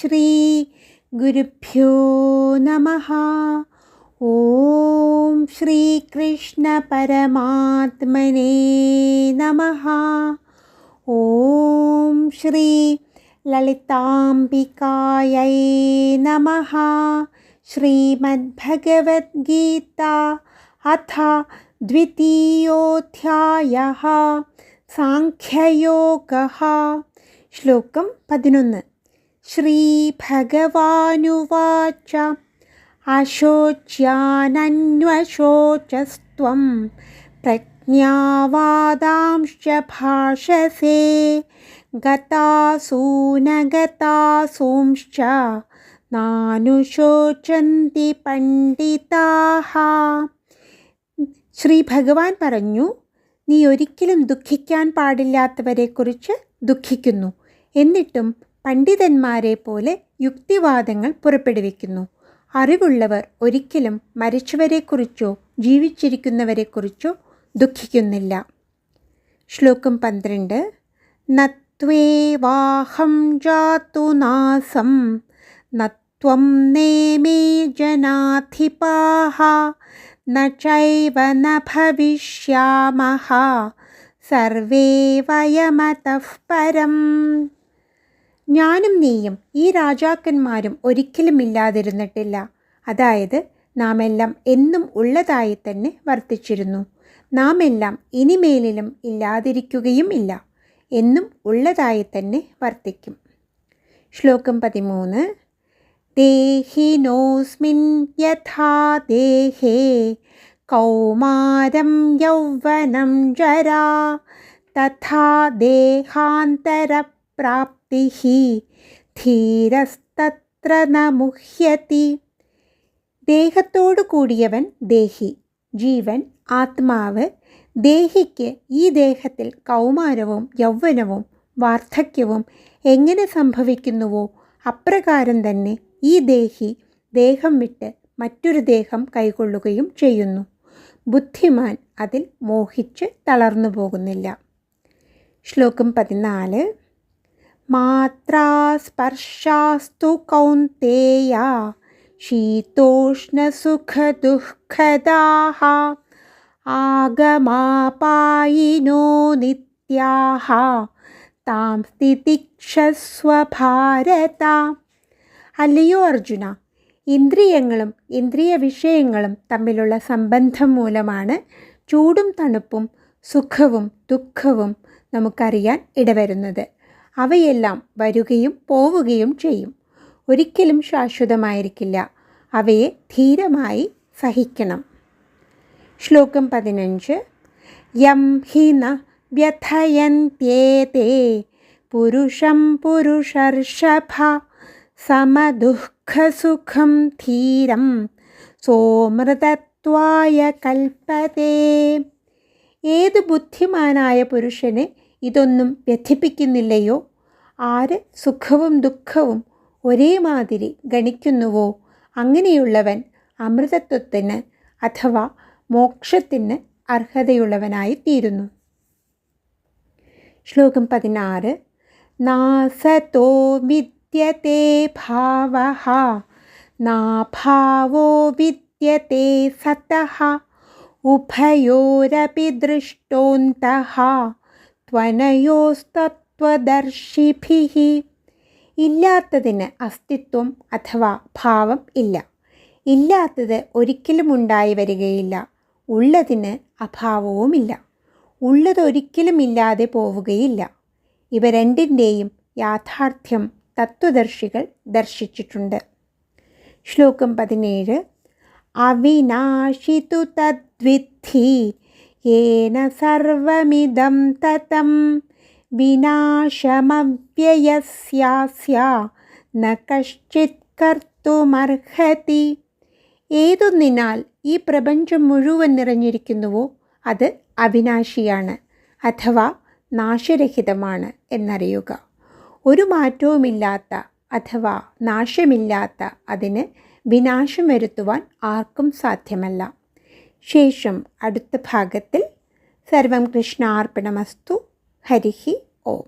ശ്രീ ഗുരുഭ്യോ നമ. ഓം ശ്രീകൃഷ്ണ പരമാത്മനേ നമ. ഓം ശ്രീ ലളിതാംബികായൈ നമ. ശ്രീമദ്ഭഗവത്ഗീത അഥ ദ്വിതീയോധ്യായ. സാഖ്യയോഗ. ശ്ലോകം പതിനൊന്ന്. ശ്രീഭഗവാനുവാച. അശോച്യാനന്വശോചസ്ത്വം പ്രജ്ഞാവാദാംശ്ച ഭാഷസേ. ഗതാസൂനഗതാസൂംശ്ച നാനുശോചന്തി പണ്ഡിതാഹ. ശ്രീ ഭഗവാൻ പറഞ്ഞു നീ ഒരിക്കലും ദുഃഖിക്കാൻ പാടില്ലാത്തവരെക്കുറിച്ച് ദുഃഖിക്കുന്നു. എന്നിട്ടും പണ്ഡിതന്മാരെ പോലെ യുക്തിവാദങ്ങൾ പുറപ്പെടുവിക്കുന്നു. അറിവുള്ളവർ ഒരിക്കലും മരിച്ചവരെക്കുറിച്ചോ ജീവിച്ചിരിക്കുന്നവരെക്കുറിച്ചോ ദുഃഖിക്കുന്നില്ല. ശ്ലോകം പന്ത്രണ്ട്. നത്വേവാഹം ജാതു നാസം. നത്വം നേമേ ജനാധിപാഹ. ചൈവ ന ഭവിഷ്യാമഹ. സർവേ വയമതഃ പരം. ഞാനും നീയും ഈ രാജാക്കന്മാരും ഒരിക്കലും ഇല്ലാതിരുന്നിട്ടില്ല. അതായത് നാം എല്ലാം എന്നും ഉള്ളതായി തന്നെ വർത്തിച്ചിരുന്നു. നാം എല്ലാം ഇനിമേലിലും ഇല്ലാതിരിക്കുകയും ഇല്ല. എന്നും ഉള്ളതായി തന്നെ വർത്തിക്കും. ശ്ലോകം പതിമൂന്ന്. ദേഹിനോസ്മിൻ യഥാ ദേഹേ കൗമാരം യൗവനം ജരാ തഥാ ദേഹാന്തരപ്രാപ്തി ധീരസ്തത്ര ന മുഹ്യതി ദേഹത്തോടു കൂടിയവൻ ദേഹി ജീവൻ ആത്മാവ്. ദേഹിക്ക് ഈ ദേഹത്തിൽ കൗമാരവും യൗവനവും വാർദ്ധക്യവും എങ്ങനെ സംഭവിക്കുന്നുവോ അപ്രകാരം തന്നെ ഈ ദേഹി ദേഹം വിട്ട് മറ്റൊരു ദേഹം കൈക്കൊള്ളുകയും ചെയ്യുന്നു. ബുദ്ധിമാൻ അതിൽ മോഹിച്ച് തളർന്നു പോകുന്നില്ല ശ്ലോകം പതിനാല്. മാത്രാസ്പർശാസ്തു കൗന്തേയ ശീതോഷ്ണസുഖദുഃഖദാഹ ആഗമാപായിനോ നിത്യാഹ താം സ്ഥിതിക്ഷസ്വ ഭാരത അല്ലയോ അർജുന ഇന്ദ്രിയങ്ങളും ഇന്ദ്രിയ വിഷയങ്ങളും തമ്മിലുള്ള സംബന്ധം മൂലമാണ് ചൂടും തണുപ്പും സുഖവും ദുഃഖവും നമുക്കറിയാൻ ഇടവരുന്നത്. അവയെല്ലാം വരുകയും പോവുകയും ചെയ്യും. ഒരിക്കലും ശാശ്വതമായിരിക്കില്ല. അവയെ ധീരമായി സഹിക്കണം. ശ്ലോകം പതിനഞ്ച്. യം ഹി ന വ്യഥയന്ത്യേതേ പുരുഷം പുരുഷർഷഭ സമദുഃഖസുഖം ധീരം സോമൃതത്വായ കൽപ്പതേ. ഏത് ബുദ്ധിമാനായ പുരുഷനെ ഇതൊന്നും വ്യഥിപ്പിക്കുന്നില്ലയോ? ആര് സുഖവും ദുഃഖവും ഒരേമാതിരി ഗണിക്കുന്നുവോ? അങ്ങനെയുള്ളവൻ അമൃതത്വത്തിന് അഥവാ മോക്ഷത്തിന് അർഹതയുള്ളവനായി തീരുന്നു ശ്ലോകം പതിനാറ്. നാസതോ വിദ്യത്തെ ഭാവ. നാഭാവോ വിദ്യത്തെ സതഃ. ഉഭയോരപി ദൃഷ്ടോന്തഃ ത്വനയോസ്തത്വദർശിഭിः ഇല്ലാത്തതിന് അസ്തിത്വം അഥവാ ഭാവം ഇല്ല. ഇല്ലാത്തത് ഒരിക്കലും ഉണ്ടായി വരികയില്ല. ഉള്ളതിന് അഭാവവുമില്ല ഉള്ളതൊരിക്കലും ഇല്ലാതെ പോവുകയില്ല. ഇവ രണ്ടിന്റെയും യാഥാർത്ഥ്യം തത്വദർശികൾ ദർശിച്ചിട്ടുണ്ട്. ശ്ലോകം പതിനേഴ്. അവിനാശിതു തദ്വിദ്ധി യേന സർവമിദം തതം വിനാശമവ്യയസ്യാസ്യ ന കശ്ചിത് കർത്തുമർഹതി ഏതൊന്നിനാൽ ഈ പ്രപഞ്ചം മുഴുവൻ നിറഞ്ഞിരിക്കുന്നുവോ അത് അവിനാശിയാണ് അഥവാ നാശരഹിതമാണ് എന്നറിയുക. ഒരു മാറ്റവുമില്ലാത്ത അഥവാ നാശമില്ലാത്ത അതിന് വിനാശം വരുത്തുവാൻ ആർക്കും സാധ്യമല്ല. ശേഷം അടുത്ത ഭാഗത്തിൽ സർവം കൃഷ്ണാർപ്പണമസ്തു ഹരിഹി ഓം.